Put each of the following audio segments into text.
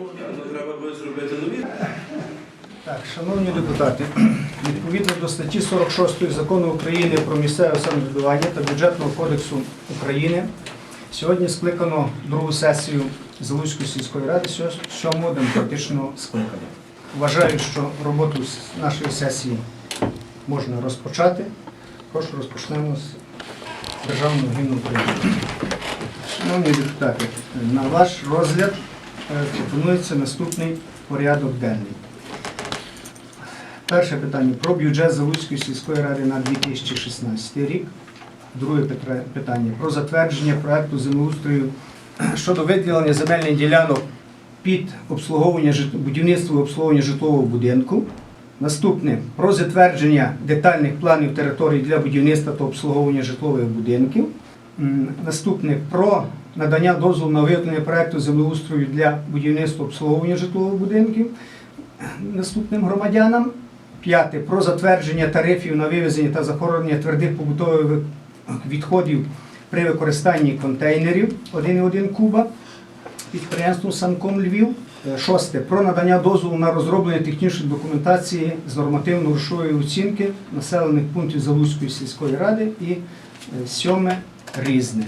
Ну. Так, шановні депутати, відповідно до статті 46 закону України про місцеве самоврядування та бюджетного кодексу України, сьогодні скликано другу сесію Залузької сільської ради сьо- сьомого демократичного скликання. Вважаю, що роботу нашої сесії можна розпочати. Прошу розпочнемо з державного гімну України. Шановні депутати, на ваш розгляд пропонується наступний порядок денний. Перше питання про бюджет Залуцької сільської ради на 2016 рік. Друге питання про затвердження проекту землеустрою щодо виділення земельних ділянок під обслуговування будівництво і обслуговування житлового будинку. Наступне про затвердження детальних планів територій для будівництва та обслуговування житлових будинків. Наступне про надання дозволу на виготовлення проекту землеустрою для будівництва обслуговування житлових будинків наступним громадянам. П'яте про затвердження тарифів на вивезення та захоронення твердих побутових відходів при використанні контейнерів 1,1 куба підприємством Санком Львів. Шосте про надання дозволу на розроблення технічної документації з нормативно-грошової оцінки населених пунктів Залузької сільської ради. І е, сьоме різне.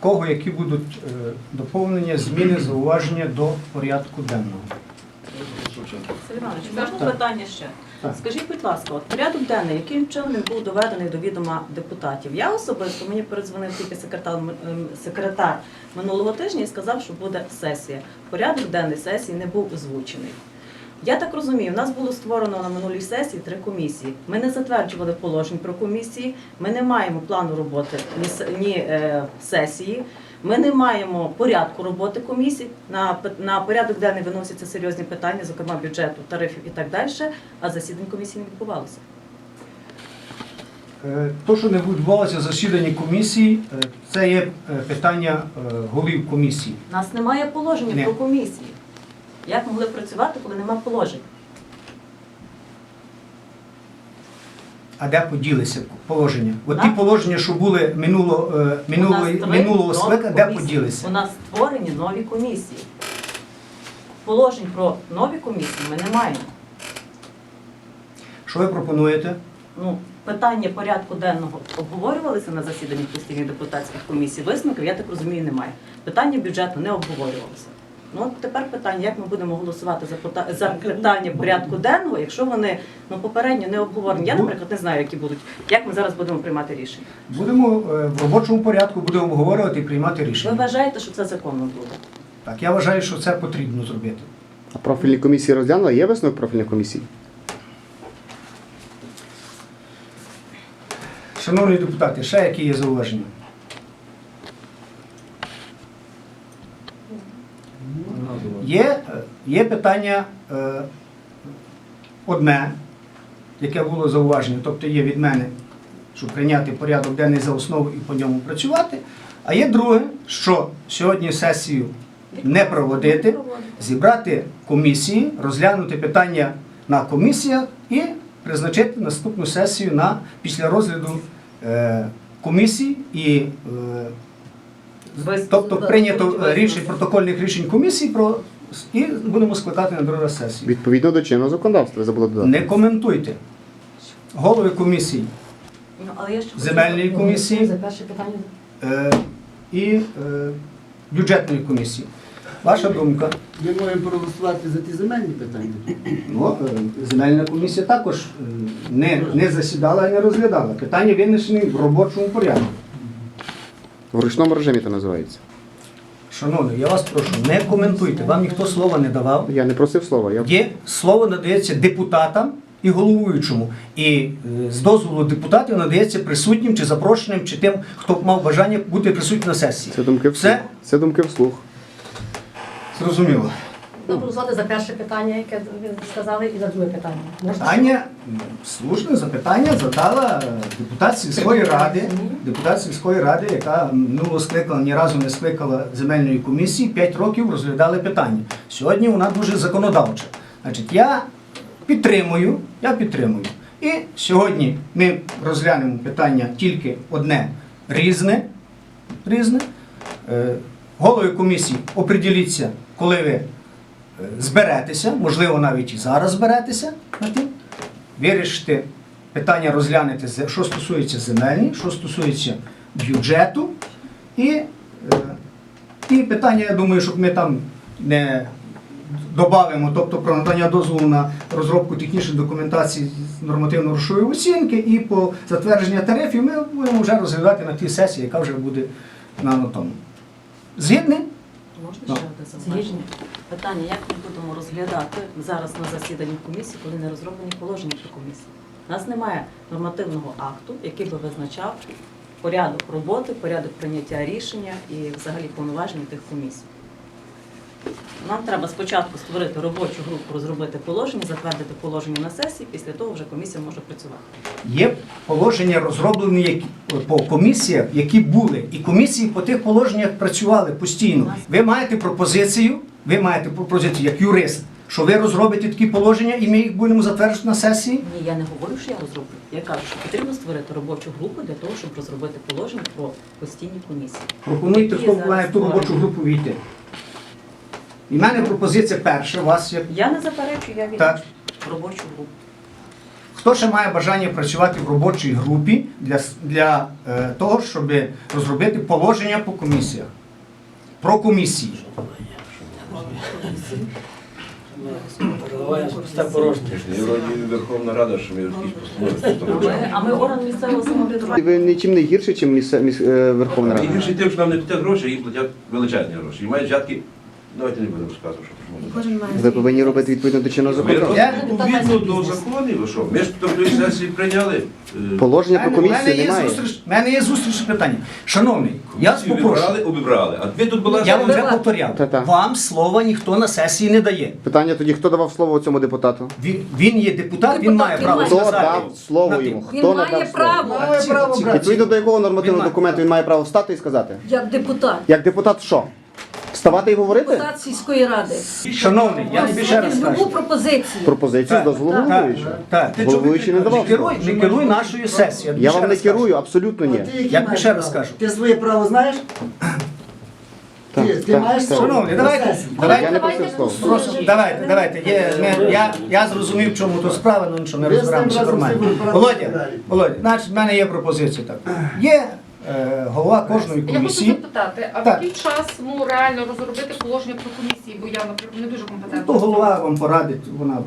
В кого які будуть е, доповнення, зміни, зауваження до порядку денного. Сергій Іванович, можна Так. питання ще? Так. Скажіть, будь ласка, от порядок денний, яким чином він був доведений до відома депутатів? Я особисто мені передзвонив тільки секретар, секретар минулого тижня і сказав, що буде сесія. Порядок денний сесії не був озвучений. Я так розумію, у нас було створено на минулій сесії три комісії. Ми не затверджували положень про комісії, ми не маємо плану роботи ні, ні е, сесії. Ми не маємо порядку роботи комісій. На, на порядок денний виносяться серйозні питання, зокрема бюджету, тарифів і так далі, а засідань комісії не відбувалося. Е, То, що не відбувалося засідання комісії, е, це є питання голів комісії. У нас немає положення Ні. про комісії. Як могли працювати, коли немає положень? А де поділися положення? От ті положення, що були минуло, е, У минулого, склика, де поділися? У нас створені нові комісії. Положень про нові комісії ми не маємо. Що ви пропонуєте? Ну, питання порядку денного обговорювалися на засіданні постійних депутатських комісій. Висновків, я так розумію, немає. Питання бюджету не обговорювалося. Ну от тепер питання, як ми будемо голосувати за пота- за питання порядку денного, якщо вони ну попередньо не обговорені. Я, наприклад, не знаю, які будуть, як ми зараз будемо приймати рішення. Будемо е, в робочому порядку будемо обговорювати і приймати рішення. Ви вважаєте, що це законно буде? Так, я вважаю, що це потрібно зробити. А профільні комісії розглянули? Є висновок профільної комісії? Шановні депутати, ще які є зауваження? Є, є питання е, одне, яке було зауваження, тобто є від мене, щоб прийняти порядок денний за основу і по ньому працювати. А є друге, що сьогодні сесію не проводити, зібрати комісії, розглянути питання на комісіях і призначити наступну сесію на після розгляду е, комісій і е, тобто прийнято рішень протокольних рішень комісії про і будемо скликати на другу сесію. Відповідно до чинного законодавства, ви забули додати. Не коментуйте. Голови комісій Ну, але я ще хочу земельної комісії За перше питання. е, і е, бюджетної комісії. Ваша думка? Ми можемо проголосувати за ті земельні питання. Ну, е, земельна комісія також е, не, не засідала і не розглядала. Питання винесені в робочому порядку. В ручному режимі це називається. Шановні, я вас прошу, не коментуйте. Вам ніхто слова не давав. Я не просив слова. Я... Є слово надається депутатам і головуючому. І е, з дозволу депутатів надається присутнім чи запрошеним, чи тим, хто мав бажання бути присутнім на сесії. Це думки вслух. Все Це думки вслух. зрозуміло. Проголосувати за перше питання, яке ви сказали, і за друге питання. Можна? Питання, слушне запитання задала е, депутат сільської ради, депутат сільської ради, яка минулого скликала, ні разу не скликала земельної комісії, 5 років розглядали питання. Сьогодні вона дуже законодавча. Значить, я підтримую, я підтримую. І сьогодні ми розглянемо питання тільки одне різне. різне. Е, Голови комісії оприділіться, коли ви зберетеся, можливо, навіть і зараз зберетеся на тим, вирішити питання, розглянути, що стосується земельні, що стосується бюджету, і, е, і питання, я думаю, щоб ми там не додамо, тобто про надання дозволу на розробку технічної документації нормативно-грошової оцінки і по затвердження тарифів ми будемо вже розглядати на тій сесії, яка вже буде на тому. Згідний? Можна Ну. ще одне зауваження? Питання, як ми будемо розглядати зараз на засіданні комісії, коли не розроблені положення про комісії? У нас немає нормативного акту, який би визначав порядок роботи, порядок прийняття рішення і взагалі повноваження тих комісій. Нам треба спочатку створити робочу групу, розробити положення, затвердити положення на сесії, після того вже комісія може працювати. Є положення розроблені по комісіях, які були, і комісії по тих положеннях працювали постійно. Ви маєте пропозицію, ви маєте пропозицію як юрист, що ви розробите такі положення і ми їх будемо затверджувати на сесії. Ні, я не говорю, що я розроблю. Я кажу, що потрібно створити робочу групу для того, щоб розробити положення про постійні комісії. Пропонуйте, хто має ту робочу групу війти. І в мене пропозиція перша, у вас як Я не заперечую, я Так. відмічу робочу групу. Хто ще має бажання працювати в робочій групі для, для е, того, щоб розробити положення по комісіях? Про комісії. Я вроді Верховна Рада, що ми якісь. А ми орган місцевого самоврядування. Ви нічим не гірше, ніж міс... міс... е, Верховна І Рада. гірше тим, що нам не платять гроші, а їм платять величезні гроші. І мають взятки, давайте не будемо розказувати, що можна. Кожен має Ви повинні робити відповідно до чинного Ми законодавства. робимо відповідно до законів, ви що? Ми ж тобто сесії прийняли. е, Положення Мене- про мене комісію є немає. зустріч, мене є зустріч питання. Шановний, я вас комісію попрошу. Вибрали, обібрали. А ви тут була Я вам вже повторяв. Та-та. Вам слова ніхто на сесії не дає. Питання тоді, хто давав слово цьому депутату? Він, він є депутат, він Депутат, має він право має. Хто сказати. дав слово йому? Він Хто має надав слово? право. Має право брати. Відповідно до якого нормативного має документу він має право встати і сказати? Як депутат. Як депутат що? Вставати і говорити? Депутат сільської ради. Шановний, я тобі ще раз Він кажу. любу пропозицію. Пропозицію з дозволу так, головуючого. Так, ти Головуючий не давав Не керуй, не керуй нашою сесією. тобі Я ще вам не раз кажу. керую, абсолютно ні. Я тобі ще раз скажу. Ти своє право знаєш? Так, Ти, ти так, маєш так. слово? Шановні, давайте. Я не давайте, просив слова. просто, давайте, давайте. Є, ми- я, я зрозумів, в чому тут справа, ну нічого, ми Ви з разом нормально. всі Володя. Володя, значить, в мене є пропозиція так. Є голова кожної Я хочу комісії. запитати, а в Так. який час ну реально розробити положення про комісії, бо я, наприклад, не дуже Ну, компетентна. то голова вам порадить, вона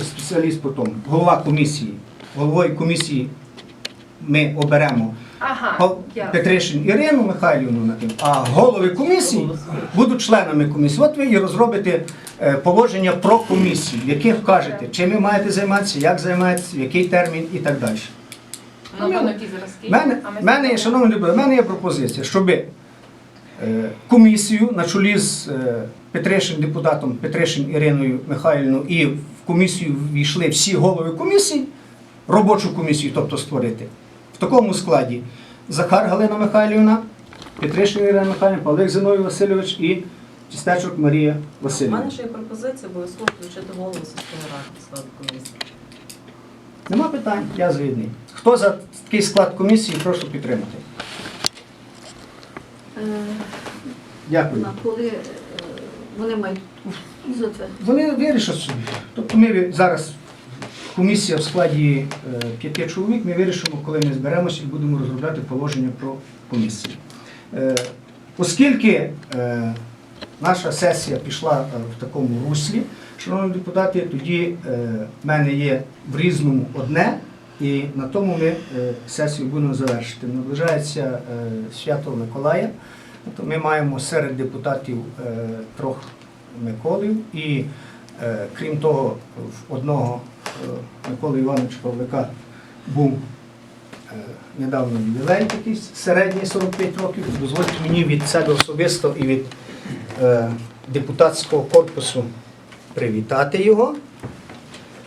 спеціаліст по тому. Голова комісії. Головою комісії ми оберемо Ага. Петришин Ірину Михайлівну на тим, а голови комісії будуть членами комісії. От ви і розробите е, положення про комісію, в яких вкажете, чим ви маєте займатися, як займаєтеся, в який термін і так далі. Напевно, які зразки. У мене, ми в мене, є, шановні люди, в мене є пропозиція, щоб е, комісію на чолі з е, Петришин, депутатом Петришин Іриною Михайлівною і в комісію війшли всі голови комісії, робочу комісію, тобто створити. В такому складі Захар Галина Михайлівна, Петришин Ірина Михайлівна, Павлик Зиновій Васильович і Чистечок Марія Васильівна. У мене ще є пропозиція обов'язково включити голову сільської ради в склад комісії. Нема питань, я згідний. Хто за такий склад комісії, прошу підтримати. Дякую. Коли е, вони мають. Вони вирішать собі. Тобто ми зараз комісія в складі е, п'яти чоловік, ми вирішимо, коли ми зберемося і будемо розробляти положення про комісію. Е, Оскільки е, наша сесія пішла е, в такому руслі, шановні депутати, тоді е, в мене є в різному одне, і на тому ми е, сесію будемо завершити. Наближається е, свято Миколая. Тобто ми маємо серед депутатів трьох Миколів і крім того, в одного Миколи Івановича Павлика був недавно ювілей такий середній 45 років. Дозвольте мені від себе особисто і від депутатського корпусу привітати його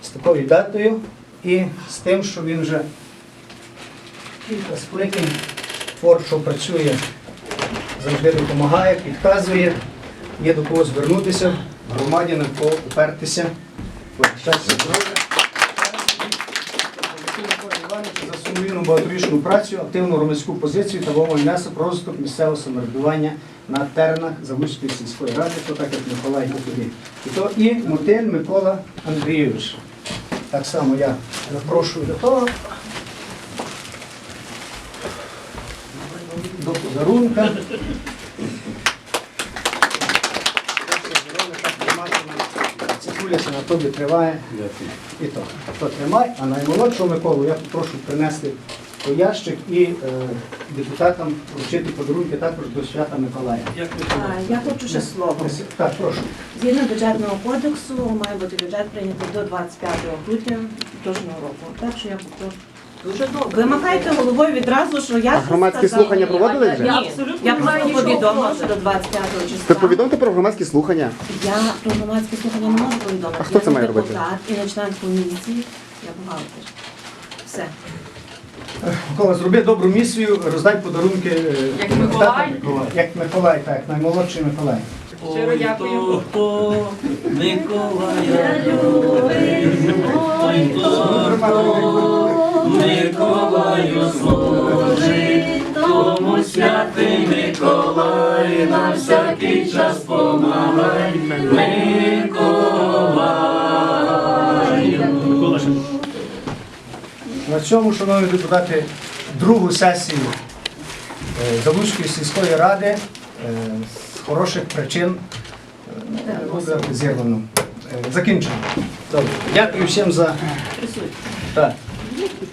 з такою датою і з тим, що він вже кілька скликань творчо працює, завжди допомагає, підказує, є до кого звернутися, громаді на кого опертися. За сумлінну багаторічну працю, активну громадську позицію та вагомий внесок розвиток місцевого самоврядування на теренах Залузької сільської ради, то так як Миколай тоді. І то і Мотиль Микола Андрійович. Так само я запрошую до того. До подарунка. Цикуляся на тобі триває. І то. То тримай, а наймолодшого Миколу я попрошу принести той ящик і е, депутатам вручити подарунки також до свята Миколая. А, Я хочу ще слово. Так, прошу. Згідно бюджетного кодексу має бути бюджет прийнятий до 25 грудня кожного року. Так що я попрошу. Дуже добре. Вимагайте головою відразу, що я А громадські сказала. слухання проводили вже? Ні, я просто повідомила, що до 25 Ви числа. повідомте про громадські слухання. Я про громадські слухання не можу повідомити. А хто це має не робити? депутат і не член комісії, я бухгалтер. Все. Микола, зроби добру місію, роздай подарунки. е, Як Миколай? Як Миколай, так, наймолодший Миколай. Щиро дякую. Миколая Миколаю служить, тому святий Миколай на всякий час помагай. Миколаю. На цьому, шановні депутати, другу сесію е, Залуцької сільської ради е, з хороших причин буде зірвано. Е, Закінчено. Добре. Дякую всім за. Так.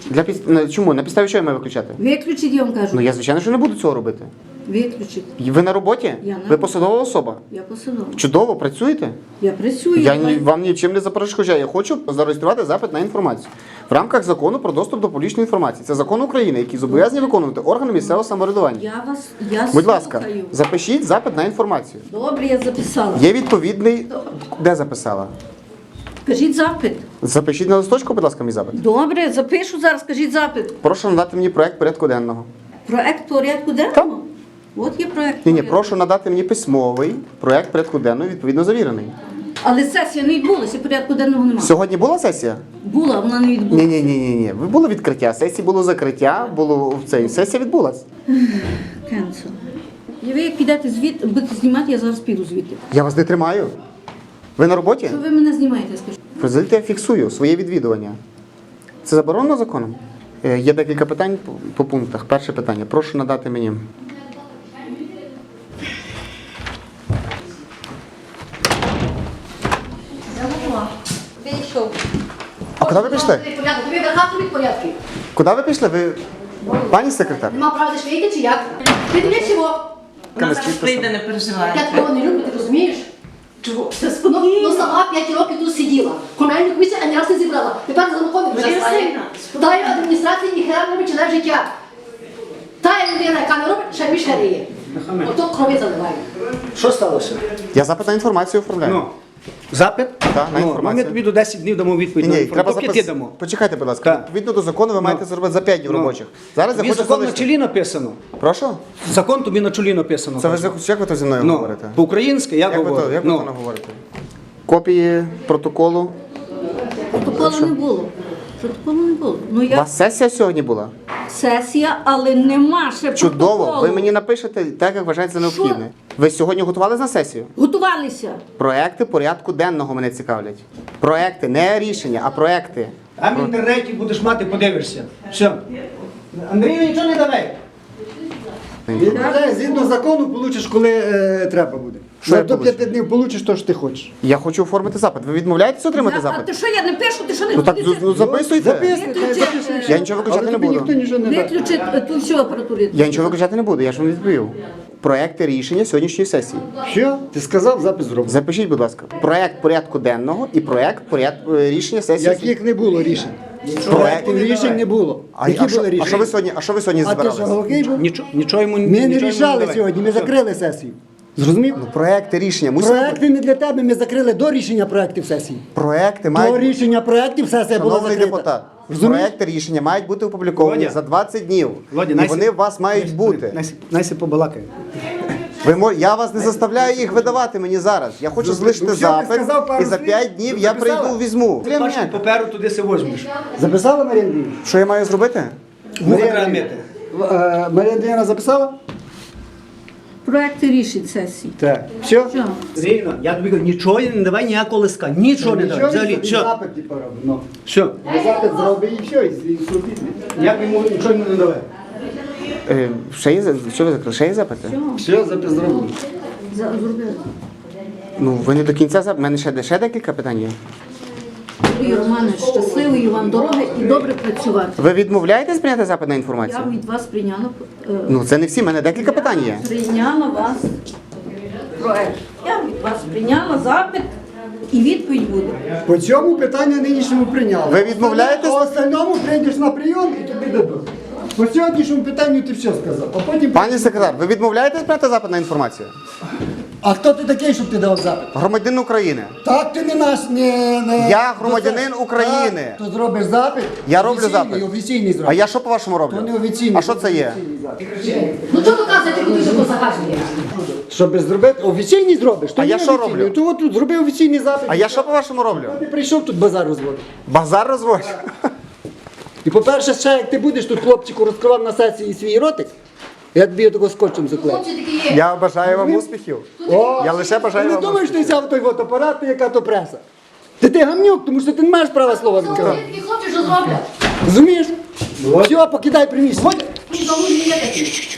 Для піс... ну, Чому? На підставі чого я маю виключати? Виключіть, я вам кажу. Ну я звичайно, що не буду цього робити. Виключіть. І Ви на роботі? Я на Ви роботі. посадова особа? Я посадова. Чудово, працюєте? Я працюю. Я ні, вам нічим не заперешкоджаю. Я хочу зареєструвати запит на інформацію в рамках закону про доступ до публічної інформації. Це закон України, який зобов'язані виконувати органи місцевого самоврядування. Я вас я Будь ласка, слухаю. запишіть запит на інформацію. Добре, я записала. Є відповідний. Де записала? Кажіть запит. Запишіть на листочку, будь ласка, мій запит. Добре, запишу зараз, кажіть запит. Прошу надати мені проект порядку денного. Проект порядку денного? От є проект. Ні, ні, прошу надати мені письмовий проект порядку денного, відповідно завірений. Але сесія не відбулася, порядку денного немає. Сьогодні була сесія? Була, вона не Ні, відбулася. ні, ні, ні, ні. Ви було відкриття. Сесії було закриття, було цей. Сесія відбулась. Кенцел. І ви як підете звідти, будете знімати, я зараз піду звідти. Я вас не тримаю. Ви на роботі? Що ви мене знімаєте, скажіть? Президент я фіксую своє відвідування. Це заборонено законом? Е, Є декілька питань по, по пунктах. Перше питання. Прошу надати мені. Вийшов. А куди ви пішли? Порядок, тобі верхати від порядки. Куди ви пішли? Ви пані секретар? Нема права десь вийти чи як? Ти дивись його. Вона зараз прийде, не переживайте. Я такого не люблю, ти розумієш? Чого? Спину, ну сама 5 років тут сиділа. Комунальну комісію ані раз не зібрала. Тепер за вже стає. Дай адміністрації ніхера не починає життя. Та людина, яка не робить, ще більше риє. Ото крові заливає. Що сталося? Я запит на інформацію оформляю. Ну, запит? Так, на ну, ну, інформацію. ми тобі до 10 днів дамо відповідь. Ні, на ні, інформацію. треба Поки ти дамо. Почекайте, будь ласка. Так. Відповідно до закону ви маєте зробити за 5 днів Ну. робочих. Зараз Тобі закон на залишити. чолі написано. Прошу? Закон тобі на чолі написано. Це ви за- як ви то зі мною ну, говорите? По-українськи я Як ви говорю. то, як ви ну, то говорите? Копії протоколу. Протоколу не було. Протоколу не було. Ну У я вас сесія сьогодні була? сесія, але нема ще Чудово. протоколу. Ви мені напишете так, як вважаєте за необхідне. Ви сьогодні готували на сесію? Готувалися. Проекти порядку денного мене цікавлять. Проекти, не рішення, а проекти. А в інтернеті будеш мати, подивишся. Все. Андрію нічого не давай. Відповідає, згідно закону, получиш, коли е, треба буде. Що я до получу? п'яти днів получиш то, що ти хочеш. Я хочу оформити запит. Ви відмовляєтеся отримати Я- А запит? ти що, я не пишу, ти що не Ну так ну, записуйте. Записуй, хай записуй. е, Я нічого виключати Але не тобі ніхто буду. нічого не дасть. Виключи е, ту всю апаратуру. Я нічого виключати не буду, я ж вам відповів. Проекти рішення сьогоднішньої сесії. Що? Ти сказав, запис зроблено. Запишіть, будь ласка, проект порядку денного і проект порядку е, рішення сесії. Яких не було рішень. Проектів рішень не було. А, Які а, що, були а що ви сьогодні, а що ви сьогодні А ти що, збиралися? голокий був? Нічого, нічого йому Ми не нічого йому рішали давай. сьогодні, ми закрили сесію. Зрозумів? Ну, проекти рішення мусять. Проекти не для тебе, ми закрили до рішення проектів сесії. Проекти До мають рішення проектів сесія була Шановний закрита. депутат, Розумієш? проекти рішення мають бути опубліковані Володя. за 20 днів. Володя, і найсі- вони у вас мають бути. Найсі- Найсі побалакай. Ви мо- я вас не заставляю їх видавати мені зараз. Я хочу залишити ну ти запит, сказав пару і за слів, 5 днів я записала? прийду візьму. Ти бачиш, паперу туди се возьмеш. Записала Марія Андріївна? Що я маю зробити? Вуха треба мити. Е, Марія Андріївна записала? Проекти рішень сесії. Так. Все? Все. Рівно, я тобі кажу, нічого не давай ніякого лиска. Нічого не давай. Взагалі, все. Запит типу робимо. Ну. Все. Запит зроби і все, і зробіть. Я б йому нічого не давай. Е, ще є, за- що ви закрили? Ще є запити? Все, запит зроблено. За- Зробили. Ну, ви не до кінця запит. У мене ще, ще декілька питань є. Юрій Романович, щасливої вам дороги і добре працювати. Ви відмовляєтесь прийняти запит на Я від вас прийняла е, Ну, це не всі, в мене декілька питань є. прийняла вас проект. Я від вас прийняла запит і відповідь буде. По цьому питання нинішньому прийняли. Ви відмовляєтесь? По остальному прийдеш на прийом і тобі дадуть. По сьогоднішньому питанню ти все сказав. А потім... Пані секретар, ви відмовляєтесь прийняти запит на інформацію? А хто ти такий, щоб ти давав запит? Громадянин України. Так, ти не наш, не... не... Я громадянин України. Так, то зробиш запит. Я роблю офіційний, запит. Офіційний зробиш. А я що по-вашому роблю? То не офіційний. А що це є? офіційний запит. Ну чого ви кажете, куди що посагачує? Щоб зробити офіційний зробиш, то А не я що офіційний. роблю? То от тут зроби офіційний запит. А я що по-вашому роблю? Ти прийшов тут базар розводити. Базар розводжу. І по-перше, ще як ти будеш тут хлопчику розкривав на сесії свій ротик, я тобі такого скотчем заклею. Я бажаю вам успіхів. О, Я лише ти бажаю не вам думаєш, ти успіхів. взяв той от апарат, ти яка то преса. Ти ти гамнюк, тому що ти не маєш права слова відкривати. такі хлопці, що зроблять. Розумієш? Все, покидай приміщення. Не.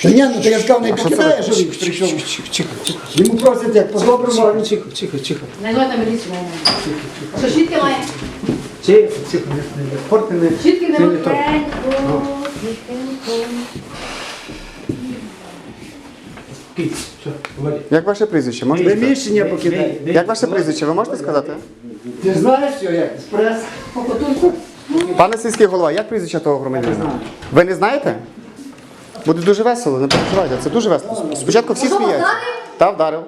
Та ні, ну то я сказав, не покидає, що він прийшов. Йому просять як по-доброму, а він Тихо, тихо, тихо. Називайте міліцію. Що щітки має? Тихо, тихо, не, не, не порти, не, Щітки не не, не то. Киць, все, Володя. Як ваше прізвище? Можете сказати? приміщення покидай. Як ваше прізвище? Ви можете сказати? Ти знаєш, що як? Спрес. Пане сільський голова, як прізвище того громадянина? Ви не знаєте? Буде дуже весело, не переживайте, це дуже весело. Спочатку всі сміються. вдарив? Та вдарив.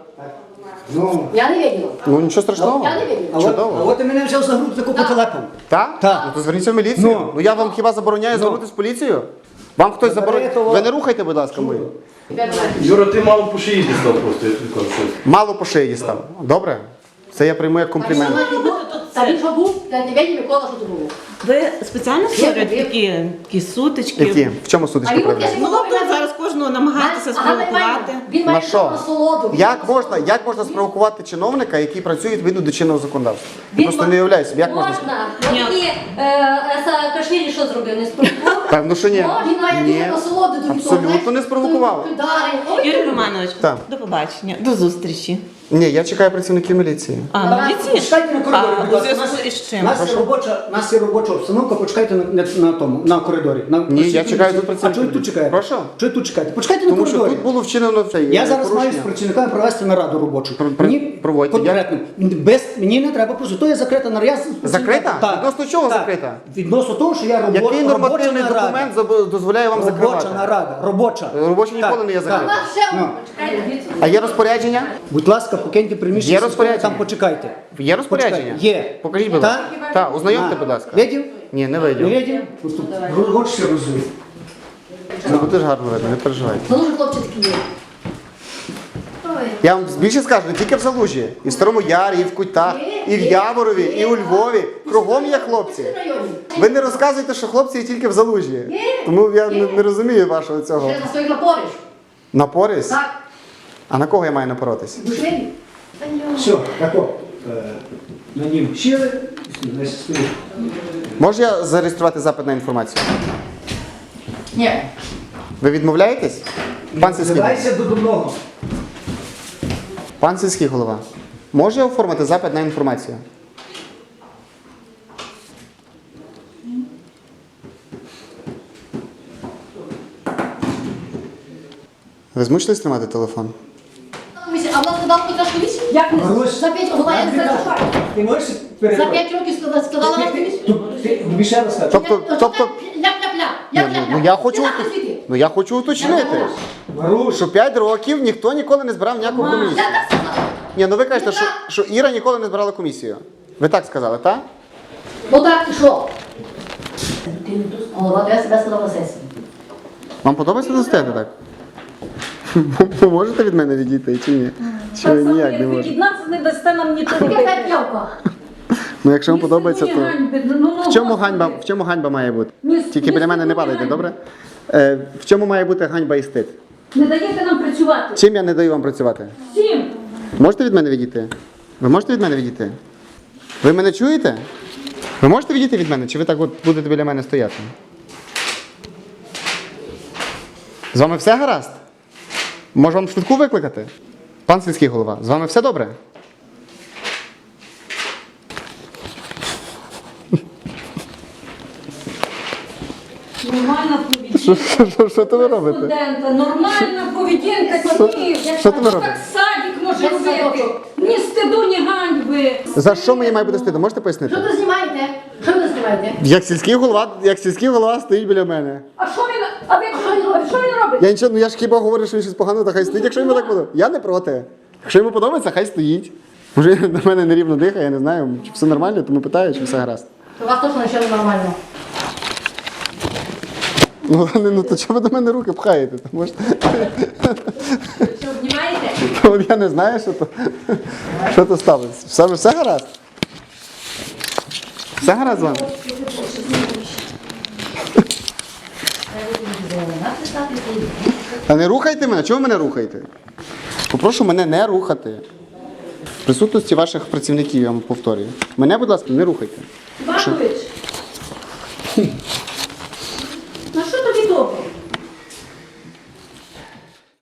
Ну, Я не виділа. Ну нічого страшного. Я не виділа. а от, а Чудово. от ти мене взяв за груп таку потелепав. Так? Так. Ну то зверніться в міліцію. Ну. Ну я вам хіба забороняю звернутися в поліцію? Вам хтось забороняє. того. Ви не рухайте, будь ласка, мою. Юра, ти мало по шиї дістав просто, я тобі кажу. щось. Мало по шиї дістав. Добре? Це я прийму як комплімент. Та він що був? Я тебе ніколи Микола, що тут було. Ви спеціально створюєте такі, такі сутички? Які? В чому А судочки він проявляють? Ну, тобто зараз кожного намагаєтеся спровокувати. Він На має що? насолоду. Він Як можна, як можна спровокувати чиновника, який працює відповідно до чинного законодавства? Я Він просто не уявляю собі, як можна. Можна. Ні. От і е, Саакашвілі що зробив? Не спровокував? Певно, що ні. Він має Ні. дуже насолоду до того. Абсолютно не спровокував. Ой, Юрій Романович, Так. до побачення, до зустрічі. Ні, я чекаю працівників міліції. А, на вулиці? Почекайте на коридорі, А, будь у ласка. зв'язку із У чим? нас є робоча, нас є робоча обстановка, почекайте на, на, на тому, на коридорі. На, Ні, я чекаю тут А працівників. чого ви тут чекаєте? Прошу? Чого ви тут чекаєте? Почекайте на Тому що коридорі. тут було вчинено це Я зараз маю з порушення. працівниками провести нараду робочу. Про- про- Мені проводьте. конкретно. Без, мені не треба просто. То є закрита нарада. Я Закрита? Так. Відносно чого Так. закрита? Відносно того, що я робо... Який нормативний робоча нарада. документ дозволяє вам Робоча закривати? нарада, робоча. Робоча ніколи не є закрита. Ну. А є розпорядження? Будь ласка, покиньте приміщення. Є розпорядження? Там почекайте. Є розпорядження? Почекайте. Є. Покажіть, будь ласка. Так, ознайомте, будь ласка. Видів? Ні, не Не видів. видів? Тут Робочі розуміє. Ж гарно видно, не переживайте. Ну, дуже хлопці такі є. Я вам більше скажу, не тільки в Залужі, і в Старому Ярі, і в Кутах, і в Яворові, і у Львові. Кругом є хлопці. Ви не розказуєте, що хлопці є тільки в Залужі. Тому я не, не розумію вашого цього. Ще на своїх напориш. Напорись? Так. А на кого я маю напоротись? Душеві. Все, так от. е, На нім стоїть. Можу я зареєструвати запит на інформацію? Ні. Ви відмовляєтесь? Пан сільський, голова. Задайся до дурного. Пан сільський голова. Може я оформити запит на інформацію? Ви змушені тримати телефон? А вона сказала Петра комісію? Як не? Марусь, За п'ять я не знаю. Ти можеш За перебувати? п'ять років сказала, сказала на комісію? Тобі ще раз кажу. Тобто, тобто, Ляп-ляп-ляп. ну, ну, я хочу, Ти нахуй звідти. ну я хочу уточнити, Марусь, що 5 років ніхто ніколи не збирав ніяку комісію. Я так сказала. Ні, ну ви кажете, що, що Іра ніколи не збирала комісію. Ви так сказали, так? Ну так, і що? Голова, то я себе сказала на сесії. Вам подобається достати так? Ви можете від мене відійти чи ні? Чи ви ніяк не можете? Від нас не дасте нам нічого. Ну якщо вам подобається, то. ну, В чому ганьба, в чому ганьба має бути? Тільки біля мене не падайте, добре? Е, в чому має бути ганьба і стид? Не даєте нам працювати. Чим я не даю вам працювати? Всім. Можете від мене відійти? Ви можете від мене відійти? Ви мене чуєте? Ви можете відійти від мене, чи ви так от будете біля мене стояти? З вами все гаразд? Може вам швидку викликати? Пан сільський голова, з вами все добре? Нормальна поведінка. Що, що, що, що то ви робите? Студента, нормальна поведінка. Ні, що ти робиш? Так садик може робити. Ні стиду, ні ганьби. За що мені має бути стидно? Можете пояснити? Що ви знімаєте? Що ви знімаєте? Як сільський голова, як сільський голова стоїть біля мене. А що він, а ви що він робить? Що він робить? Я нічого, ну я ж хіба говорю, що він щось погано, то хай стоїть, якщо йому так подобається. Я не проти. Якщо йому подобається, хай стоїть. Може, до мене нерівно дихає, я не знаю, чи все нормально, тому питаю, чи все гаразд. У вас точно ще не нормально. Ну, не, ну то чого ви до мене руки пхаєте? То, може... Що, обнімаєте? то от я не знаю, що то, що то сталося. Все, все гаразд? Все гаразд з вами? Та не рухайте мене, чого ви мене рухаєте? Попрошу мене не рухати. В присутності ваших працівників, я вам повторюю. Мене, будь ласка, не рухайте. Іванович,